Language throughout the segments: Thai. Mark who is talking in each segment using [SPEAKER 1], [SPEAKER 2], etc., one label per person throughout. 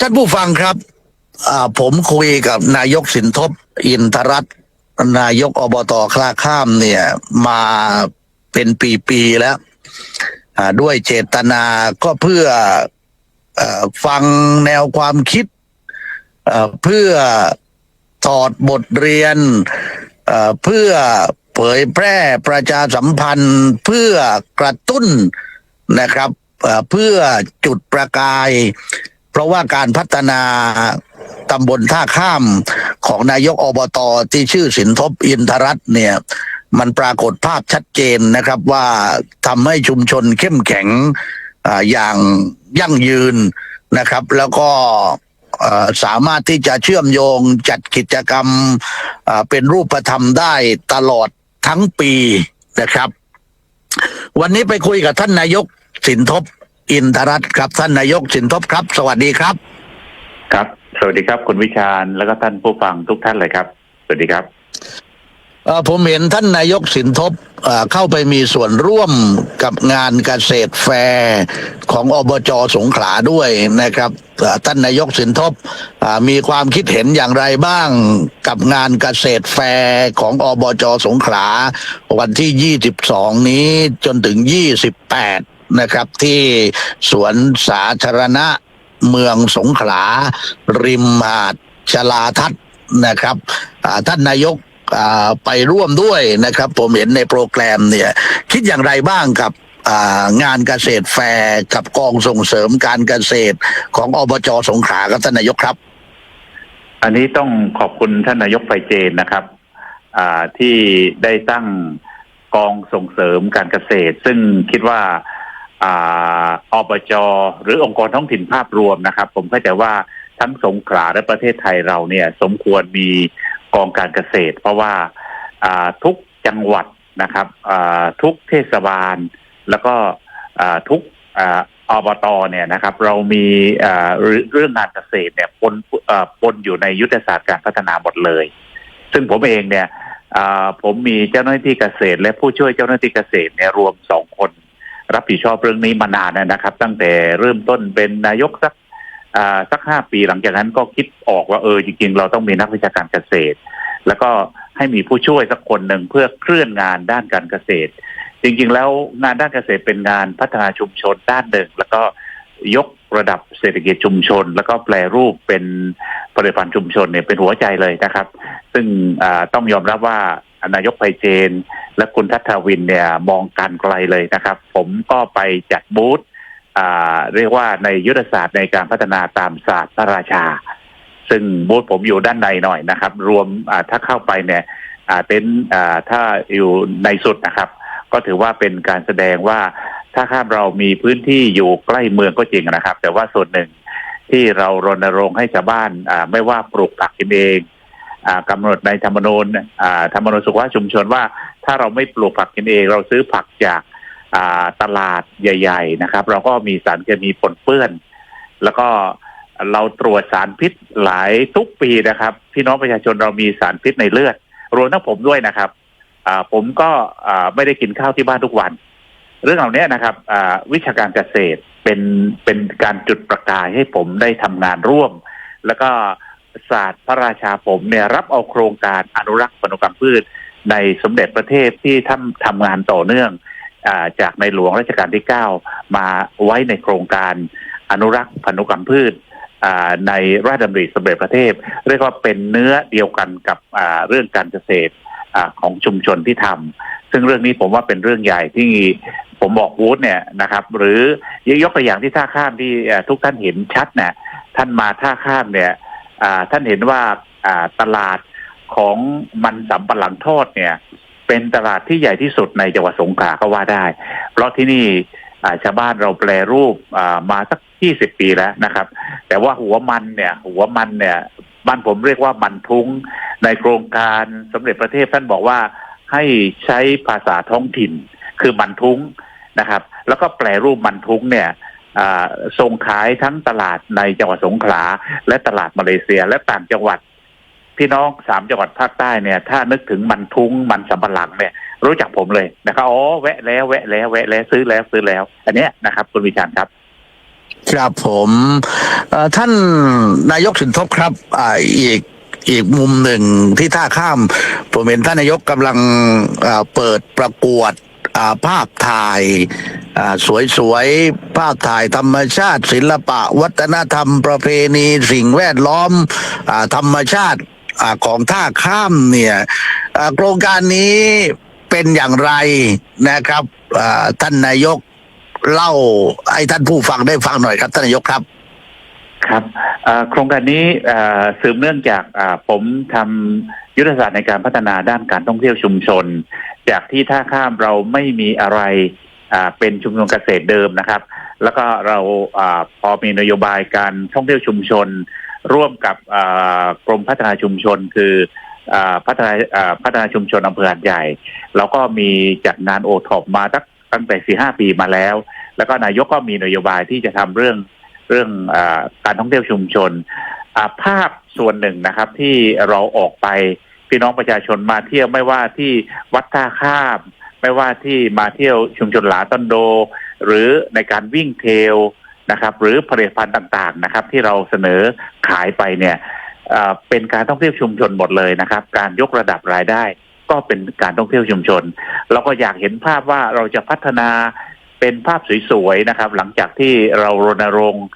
[SPEAKER 1] ท่านผู้ฟังครับผมคุยกับนายกสินทบอินทรัตนายกอบตคลาข้ามเนี่ย มาเป็นปีๆแล้วด้วยเจตนาก็เพื่ออฟังแนวความคิดเพื่อถอดบทเรียนเพื่อเผยแพร่ประชาสัมพันธ์เพื่อกระตุ้นนะครับเพื่อจุดประกาย ราะว่าการพัฒนาตำบลท่าข้ามของนายกอบตที่ชื่อสินทบอินทรัตน์เนี่ยมันปรากฏภาพชัดเจนนะครับว่าทำให้ชุมชนเข้มแข็งออย่างยั่งยืนนะครับ แล้วก็สามารถที่จะเชื่อมโยงจัดกิจกรรมเป็นรูปธรรมได้ตลอดทั้งปีนะครับ วันนี้ไปคุยกับท่านนายกสินทบ อินทรัตน์ครับท่านนายกสินทบครับ สวัสดีครับ
[SPEAKER 2] ครับ สวัสดีครับ คุณวิชาญแล้วก็ท่านผู้ฟังทุกท่านเลยครับ สวัสดีครับ
[SPEAKER 1] เอ่อผมเห็นท่านนายกสินทบเอ่อเข้าไปมีส่วนร่วมกับงานเกษตรแฟร์ของอบจสงขลาด้วยนะครับเอ่อท่านนายกสินทบอ่ามีความคิดเห็นอย่างไรบ้างกับงานเกษตรแฟร์ของอบจสงขลาวันที่ 22 นี้จนถึง 28 นะครับที่สวนสาธารณะเมืองสงขลา ริมหาดชลาทัศน์นะครับท่านนายกไปร่วมด้วยนะครับ ผมเห็นในโปรแกรมเนี่ยคิดอย่างไรบ้างกับงานเกษตรแฟร์กับกองส่งเสริมการเกษตรของอบจสงขลาครับท่านนายกครับ
[SPEAKER 2] อันนี้ต้องขอบคุณท่านนายกไฟเจนนะครับที่ได้ตั้งกองส่งเสริมการเกษตร ซึ่งคิดว่า อ่าอบจหรือองค์กรท้องถิ่นภาพรวมนะครับ ผมเข้าใจว่าทั้งสงขลาและประเทศไทยเราเนี่ย สมควรมีกองการเกษตร เพราะว่าอ่าทุกจังหวัดนะครับอ่าทุกเทศบาล แล้วก็อ่าทุกอ่าอบตเนี่ยนะครับ เรามีอ่าเรื่องงานเกษตรเนี่ยปนอ่อปนอยู่ในยุทธศาสตร์การพัฒนาหมดเลย ซึ่งผมเองเนี่ยอ่าผมมีเจ้าหน้าที่เกษตร และผู้ช่วยเจ้าหน้าที่เกษตรเนี่ยรวมสองคน รับผิดชอบเรื่องนี้มานานนะครับ ตั้งแต่เริ่มต้นเป็นนายกสักสักห้าปีหลังจากนั้นก็คิดออกว่าเออจริงๆ เราต้องมีนักวิชาการเกษตร แล้วก็ให้มีผู้ช่วยสักคนหนึ่งเพื่อเคลื่อนงานด้านการเกษตร จริงๆ แล้วงานด้านเกษตรเป็นงานพัฒนาชุมชนด้านหนึ่งแล้วก็ยกระดับเศรษฐกิจชุมชน แล้วก็แปลรูปเป็นผลิตภัณฑ์ชุมชนเนี่ยเป็นหัวใจเลยนะครับ ซึ่งต้องยอมรับว่า นายกไพเจน และคุณทัศวินเนี่ยมองการไกลเลยนะครับ ผมก็ไปจัดบูธเรียกว่าในยุทธศาสตร์ในการพัฒนาตามศาสตร์พระราชา ซึ่งบูธผมอยู่ด้านในหน่อยนะครับ รวมถ้าเข้าไปเนี่ยเต็นถ้าอยู่ในสุดนะครับ ก็ถือว่าเป็นการแสดงว่าถ้าข้ามเรามีพื้นที่อยู่ใกล้เมืองก็จริงนะครับ แต่ว่าส่วนหนึ่งที่เรารณรงค์ให้ชาวบ้านไม่ว่าปลูกผักกินเอง อ่ากำหนดในธรรมนูญธรรมนูญสุขภาพชุมชนว่า ถ้าเราไม่ปลูกผักกินเอง เราซื้อผักจากตลาดใหญ่ ๆ นะครับ เราก็มีสารเคมีปนเปื้อน แล้วก็เราตรวจสารพิษหลายทุกปีนะครับ พี่น้องประชาชนเรามีสารพิษในเลือด รวมทั้งผมด้วยนะครับผมก็ไม่ได้กินข้าวที่บ้านทุกวัน เรื่องเหล่านี้นะครับวิชาการเกษตรเป็นเป็นการจุดประกายให้ผมได้ทำงานร่วม แล้วก็ ศาสตร์พระราชาผมเนี่ยรับเอาโครงการอนุรักษ์พันธุกรรมพืช ในสมเด็จพระเทพที่ทำทำงานต่อเนื่องอาจากในหลวงรัชกาลที่ 9 มาไว้ในโครงการอนุรักษ์พันธุกรรมพืชในราชดำริสมเด็จพระเทพเรียกว่าเป็นเนื้อเดียวกันกับเรื่องการเกษตรอของชุมชนที่ทำซึ่งเรื่องนี้ผมว่าเป็นเรื่องใหญ่ที่ผมบอกวูดเนี่ยนะครับ หรือยกตัวอย่างที่ท่าข้ามที่ทุกท่านเห็นชัดนี่ยท่านมาท่าข้ามเนี่ย ท่านเห็นว่าตลาดของมันสำปะหลังทอดเนี่ย เป็นตลาดที่ใหญ่ที่สุดในจังหวัดสงขลาก็ว่าได้ เพราะที่นี่ชาวบ้านเราแปลรูปมาสักยี่สิบปีแล้วนะครับ แต่ว่าหัวมันเนี่ย หัวมันเนี่ย บ้านผมเรียกว่ามันทุ้งในโครงการสมเด็จพระเทพท่านบอกว่าให้ใช้ภาษาท้องถิ่นคือมันทุ้งนะครับ แล้วก็แปลรูปมันทุ้งเนี่ย ส่งขายทั้งตลาดในจังหวัดสงขลา และตลาดมาเลเซีย และต่างจังหวัด พี่น้องสามจังหวัดภาคใต้เนี่ย ถ้านึกถึงมันทุ้งมันสำปะหลังเนี่ย รู้จักผมเลยนะครับอ๋อแวะแล้วแวะแล้วแวะแล้วซื้อแล้วซื้อแล้ว อันเนี้ยนะครับ คุณวิชาญครับ
[SPEAKER 1] ครับผมท่านนายกสินทบครับออีกอีกมุมหนึ่งที่ท่าข้ามผมเห็นท่านนายกกำลังเปิดประกวดภาพถ่าย สวยๆ ภาพถ่ายธรรมชาติ ศิลปะ วัฒนธรรมประเพณีสิ่งแวดล้อมอธรรมชาติอของท่าข้ามเนี่ยโครงการนี้เป็นอย่างไรนะครับท่านนายกเล่าให้ท่านผู้ฟังได้ฟังหน่อยครับท่านนายกครับ
[SPEAKER 2] ครับโครงการนี้สืบเนื่องจากผมทำยุทธศาสตร์ในการพัฒนาด้านการท่องเที่ยวชุมชน จากที่ท่าข้ามเราไม่มีอะไร เป็นชุมชนเกษตรเดิมนะครับ แล้วก็เราอาพอมีนโยบายการท่องเที่ยวชุมชน ร่วมกับอ่ากรมพัฒนาชุมชน คืออาพัฒนาอ่าพัฒนาชุมชนอำเภอหาดใหญ่แล้วก็มีจัดงานโอท็อปมาตั้งตั้งแต่สี่ห้าปีมาแล้ว แล้วก็นายกก็มีนโยบายที่จะทำเรื่องเรื่องอาการท่องเที่ยวชุมชนอ่าภาพส่วนหนึ่งนะครับที่เราออกไปพี่น้องประชาชนมาเที่ยวไม่ว่าที่วัดท่าข้าม ไม่ว่าที่มาเที่ยวชุมชนหลาตันโด หรือในการวิ่งเทลนะครับ หรือผลิตภัณฑ์ต่างๆนะครับ ที่เราเสนอขายไปเนี่ยเป็นการท่องเที่ยวชุมชนหมดเลยนะครับ การยกระดับรายได้ ก็เป็นการท่องเที่ยวชุมชน เราก็อยากเห็นภาพว่าเราจะพัฒนาเป็นภาพสวยๆนะครับ หลังจากที่เรารณรงค์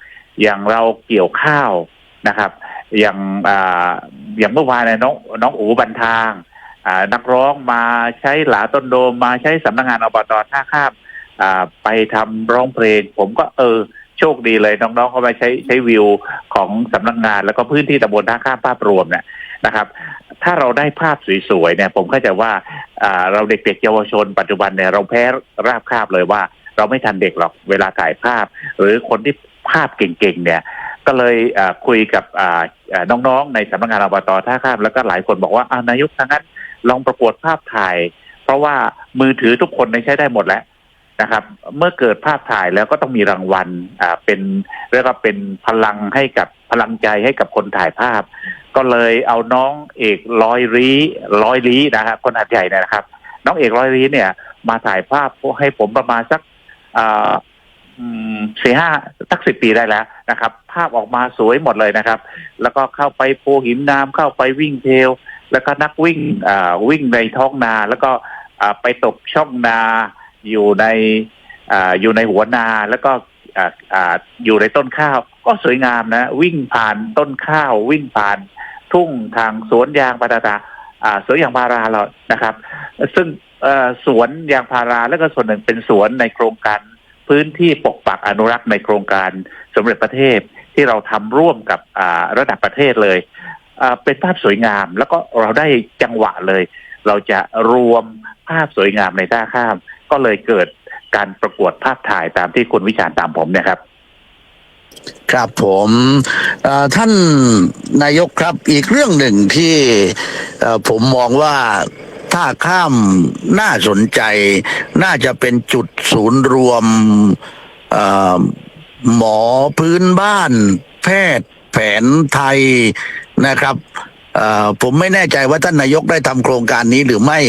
[SPEAKER 2] อย่างเราเกี่ยวข้าวนะครับ อย่างออย่างเมื่อวานนี้น้องน้องอูบันทาง นักร้องมาใช้หลาต้นโดมมาใช้สำนักงานอบตท่าข้ามไปทำร้องเพลง ผมก็เออโชคดีเลยน้องๆเขาไปใช้ใช้วิวของสำนักงาน แล้วก็พื้นที่ตำบลท่าข้ามภาพรวมเนี่ยนะครับ ถ้าเราได้ภาพสวยๆเนี่ย ผมเข้าใจว่าเราเด็กๆเยาวชน ปัจจุบันเนี่ยเราแพ้ราบคาบเลยว่า เราไม่ทันเด็กหรอกเวลาถ่ายภาพ หรือคนที่ภาพเก่งๆเนี่ยก็เลยคุยกับน้องๆในสำนักงานอบตท่าข้ามแล้วก็หลายคนบอกว่าอานายกทั้งนั้น ลองประกวดภาพถ่าย เพราะว่ามือถือทุกคนในใช้ได้หมดแล้วนะครับ เมื่อเกิดภาพถ่ายแล้วก็ต้องมีรางวัลอ่าเป็นเรียกว่าเป็นพลังให้กับพลังใจให้กับคนถ่ายภาพ ก็เลยเอาน้องเอกร้อยรีร้อยลีนะครับคนหัดใหญ่นะครับ น้องเอกร้อยลีเนี่ย มาถ่ายภาพให้ผมประมาณสักอ่า สี่ห้าสักสิบปีได้แล้วนะครับ ภาพออกมาสวยหมดเลยนะครับ แล้วก็เข้าไปโพหินน้ำเข้าไปวิ่งเทล แล้วก็นักวิ่งอ่าวิ่งในท้องนาแล้วก็อ่าไปตกช่องนาอยู่ในอ่าอยู่ในหัวนาแล้วก็อ่าอยู่ในต้นข้าว ก็สวยงามนะ วิ่งผ่านต้นข้าว วิ่งผ่านทุ่งทางสวนยางพาราอ่าสวนยางพาราเรานะครับ ซึ่งเอ่อสวนยางพาราแล้วก็ส่วนหนึ่งเป็นสวนในโครงการ พื้นที่ปกปักอนุรักษ์ในโครงการสมเด็จประเทศที่เราทำร่วมกับระดับประเทศเลยเป็นภาพสวยงาม แล้วก็เราได้จังหวะเลย เราจะรวมภาพสวยงามในท่าข้าม ก็เลยเกิดการประกวดภาพถ่ายตามที่คุณวิชาตามผมเนี่ยครับ
[SPEAKER 1] ครับผมท่านนายกครับอีกเรื่องหนึ่งที่ผมมองว่า ถ้าข้ามน่าสนใจ น่าจะเป็นจุดศูนย์รวมหมอพื้นบ้าน แพทย์แผนไทยนะครับผมไม่แน่ใจว่าท่านนายกได้ทำโครงการนี้หรือไม่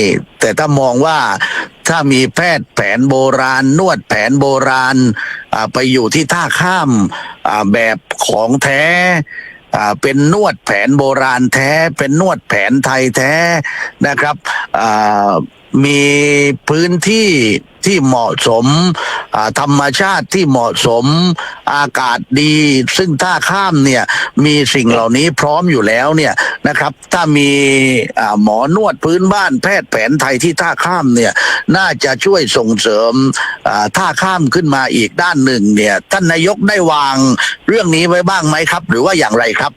[SPEAKER 1] แต่ถ้ามองว่าถ้ามีแพทย์แผนโบราณ นวดแผนโบราณไปอยู่ที่ท่าข้ามแบบของแท้ เป็นนวดแผนโบราณแท้ เป็นนวดแผนไทยแท้นะครับอ่า มีพื้นที่ที่เหมาะสมอ่าธรรมชาติที่เหมาะสมอากาศดี ซึ่งท่าข้ามเนี่ยมีสิ่งเหล่านี้พร้อมอยู่แล้วเนี่ยนะครับ ถ้ามีอ่าหมอนวดพื้นบ้านแพทย์แผนไทยที่ท่าข้ามเนี่ยน่าจะช่วยส่งเสริมอ่าท่าข้ามขึ้นมาอีกด้านหนึ่งเนี่ยท่านนายกได้วางเรื่องนี้ไว้บ้างไหมครับ หรือว่าอย่างไรครับ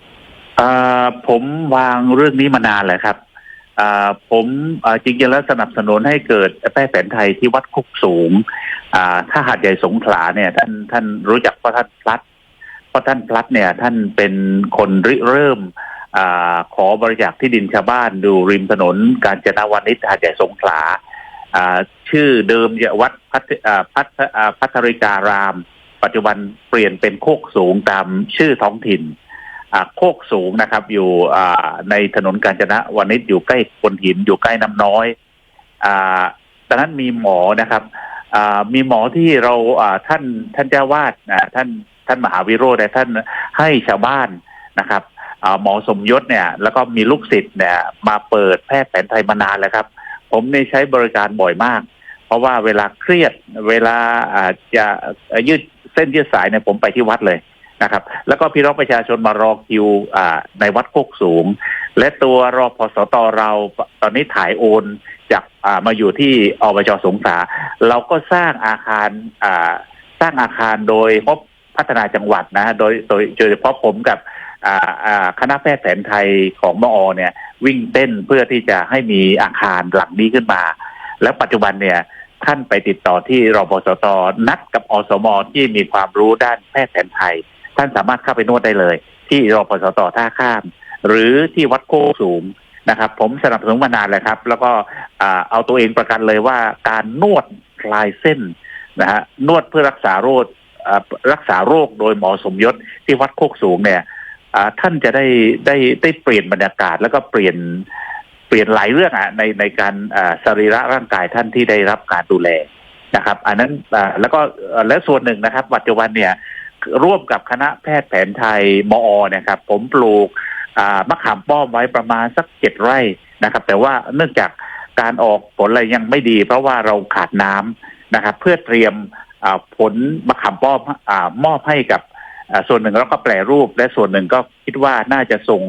[SPEAKER 2] อ่าผมวางเรื่องนี้มานานแล้วครับ ผมจริงๆแล้วสนับสนุนให้เกิดแพทย์แผนไทยที่วัดคุกสูงอ่าถ้าหาดใหญ่สงขลาเนี่ยท่านท่านรู้จักพระท่านพลัดเพราะท่านพลัดเนี่ยท่านเป็นคนริเริ่มอขอบริจาคที่ดินชาวบ้านดูริมถนนกาญจนาวานิชหาดใหญ่สงขลาชื่อเดิมยวัดพัทอ่าพัทพัทริการาม ปัจจุบันเปลี่ยนเป็นโคกสูงตามชื่อท้องถิ่น โคกสูงนะครับ อยู่ในถนนกาญจนะวานิชอยู่ใกล้คนหินอยู่ใกล้น้ำน้อยอดังนั้นมีหมอนะครับมีหมอที่เราท่านท่านเจ้าวาดท่านท่านมหาวิโรจน์เนี่ยท่านให้ชาวบ้านนะครับหมอสมยศเนี่ย แล้วก็มีลูกศิษย์เนี่ย มาเปิดแพทย์แผนไทยมานานแล้วครับ ผมเนี่ยใช้บริการบ่อยมาก เพราะว่าเวลาเครียดเวลาอาจจะยืดเส้นยืดสายเนี่ยผมไปที่วัดเลย นะครับ แล้วก็พี่น้องประชาชนมารอคิวในวัดโคกสูง และตัวรอพสตเราตอนนี้ถ่ายโอนจากมาอยู่ที่อบจสงขลาเราก็สร้างอาคารสร้างอาคารโดยงบพัฒนาจังหวัดนะโดยโดยโดยเฉพาะผมกับคณะแพทย์แผนไทยของมอเนี่ย วิ่งเต้นเพื่อที่จะให้มีอาคารหลังนี้ขึ้นมา แล้วปัจจุบันเนี่ยท่านไปติดต่อที่รพสตนัดกับอสมที่มีความรู้ด้านแพทย์แผนไทย ท่านสามารถเข้าไปนวดได้เลย ที่รพสตท่าข้าม หรือที่วัดโคกสูงนะครับ ผมสนับสนุนมานานเลยครับ แล้วก็เอาตัวเองประกันเลยว่าการนวดคลายเส้นนะฮะนวดเพื่อรักษาโรครักษาโรคโดยหมอสมยศที่วัดโคกสูงเนี่ยท่านจะได้ได้ได้เปลี่ยนบรรยากาศแล้วก็เปลี่ยนเปลี่ยนหลายเรื่องอะในในการสรีระร่างกายท่านที่ได้รับการดูแลนะครับ อันนั้นแล้วก็และส่วนหนึ่งนะครับ ปัจจุบันเนี่ย ร่วมกับคณะแพทย์แผนไทยมอเนี่ยครับ ผมปลูกมะขามป้อมไว้ประมาณสักเจ็ดไร่นะครับ แต่ว่าเนื่องจากการออกผลอะไรยังไม่ดี เพราะว่าเราขาดน้ำนะครับ เพื่อเตรียมผลมะขามป้อมอมอบให้กับส่วนหนึ่งแล้วก็แปรรูป และส่วนหนึ่งก็คิดว่าน่าจะส่ง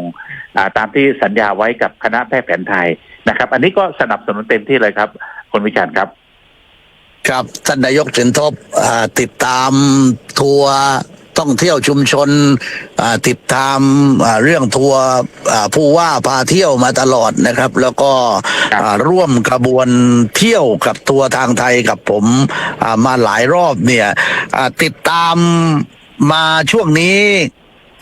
[SPEAKER 2] ตามที่สัญญาไว้กับคณะแพทย์แผนไทยนะครับ อันนี้ก็สนับสนุนเต็มที่เลยครับคุณวิจารณ์ครับ
[SPEAKER 1] ครับท่านนายกสินทบอ่าติดตามทัวร์ท่องเที่ยวชุมชนอ่าติดตามอ่าเรื่องทัวร์อ่าผู้ว่าพาเที่ยวมาตลอดนะครับ แล้วก็
[SPEAKER 2] ครับ
[SPEAKER 1] อ่าร่วมกระบวนเที่ยวกับทัวร์ทางไทยกับผมอ่ามาหลายรอบเนี่ยอ่าติดตามมาช่วงนี้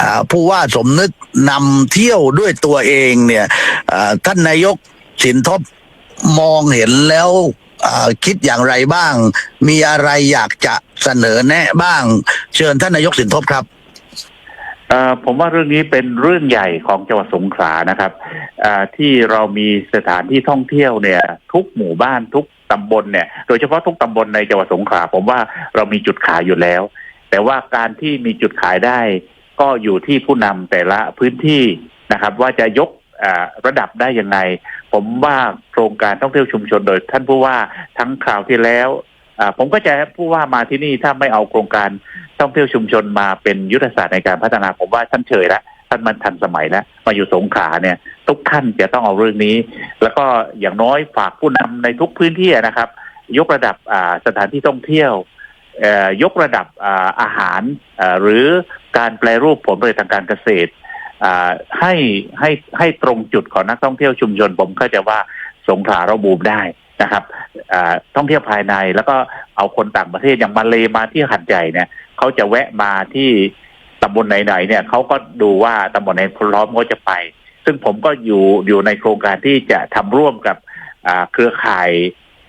[SPEAKER 1] อ่าผู้ว่าสมนึกนำเที่ยวด้วยตัวเองเนี่ยอ่าท่านนายกสินทบมองเห็นแล้วอ่า คิดอย่างไรบ้าง มีอะไรอยากจะเสนอแนะบ้าง เชิญท่านนายกสินทบครับ
[SPEAKER 2] ผมว่าเรื่องนี้เป็นเรื่องใหญ่ของจังหวัดสงขลานะครับที่เรามีสถานที่ท่องเที่ยวเนี่ย ทุกหมู่บ้านทุกตำบลเนี่ย โดยเฉพาะทุกตำบลในจังหวัดสงขลาผมว่าเรามีจุดขายอยู่แล้ว แต่ว่าการที่มีจุดขายได้ ก็อยู่ที่ผู้นำแต่ละพื้นที่นะครับ ว่าจะยก ระดับได้ยังไง ผมว่าโครงการท่องเที่ยวชุมชนโดย ท่านผู้ว่าทั้งคราวที่แล้วผมก็จะให้ผู้ว่ามาที่นี่ถ้าไม่เอาโครงการท่องเที่ยวชุมชนมาเป็นยุทธศาสตร์ในการพัฒนาผมว่าท่านเฉยล้วท่านมันทันสมัยแล้วมาอยู่สงขาเนี่ย ทุกท่านจะต้องเอาเรื่องนี้ แล้วก็อย่างน้อยฝากผู้นำในทุกพื้นที่นะครับ ยกระดับสถานที่ท่องเที่ยวยกระดับอาหารหรือการแปลรูปผลผลิตทางการเกษตร ให้ให้ให้ตรงจุดของนักท่องเที่ยวชุมชนผมเข้าใจว่าสงขลาเราบูมได้นะครับท่องเที่ยวภายในแล้วก็เอาคนต่างประเทศอย่างมาเลมาที่หัดใหญ่เนี่ยเขาจะแวะมาที่ตำบลไหนๆเนี่ยเขาก็ดูว่าตำบลไหนพร้อมเขาจะไป ซึ่งผมก็อยู่อยู่ในโครงการที่จะทำร่วมกับเครือข่าย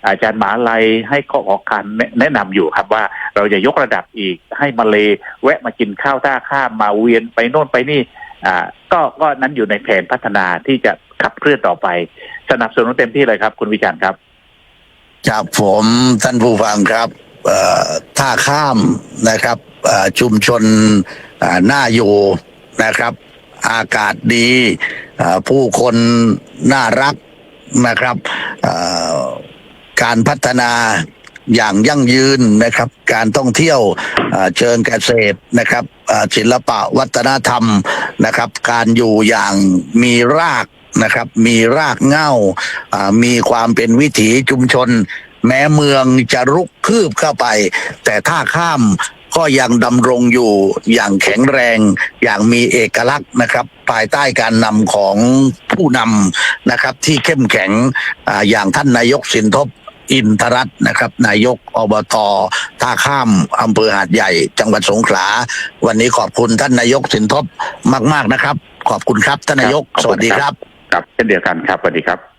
[SPEAKER 2] อาจารย์หมาลัยให้ข้อออกการแนะนำอยู่ครับว่าเราจะยกระดับอีกให้มาเลแวะมากินข้าวท่าข้ามมาเวียนไปโน่นไปนี่ อ่าก็ก็นั้นอยู่ในแผนพัฒนาที่จะขับเคลื่อนต่อไป สนับสนุนเต็มที่เลยครับ คุณวิจารณ์ครับ
[SPEAKER 1] ครับผมท่านผู้ฟังครับท่าข้ามนะครับชุมชนน่าอยู่นะครับ อากาศดีผู้คนน่ารักนะครับการพัฒนาอย่างยั่งยืนนะครับ การท่องเที่ยวเชิงเกษตรนะครับศิลปะวัฒนธรรม นะครับ การอยู่อย่างมีรากนะครับ มีรากเหง้าอ่ามีความเป็นวิถีชุมชน แม้เมืองจะรุกคืบเข้าไป แต่ท่าข้ามก็ยังดำรงอยู่อย่างแข็งแรง อย่างมีเอกลักษณ์นะครับ ภายใต้การนำของผู้นำนะครับ ที่เข้มแข็งอ่าอย่างท่านนายกสินทบ อินทรัตน์นะครับ นายกอบตท่าข้ามอำเภอหาดใหญ่ จังหวัดสงขลา วันนี้ขอบคุณท่านนายกสินทบมาก ๆนะครับ ขอบคุณครับท่านนายก
[SPEAKER 2] ครับขอบคุณ
[SPEAKER 1] สวัสดี
[SPEAKER 2] ค
[SPEAKER 1] ค
[SPEAKER 2] รั
[SPEAKER 1] รับบ
[SPEAKER 2] ครับเช่นเดียวกันครับสวัสดีครับ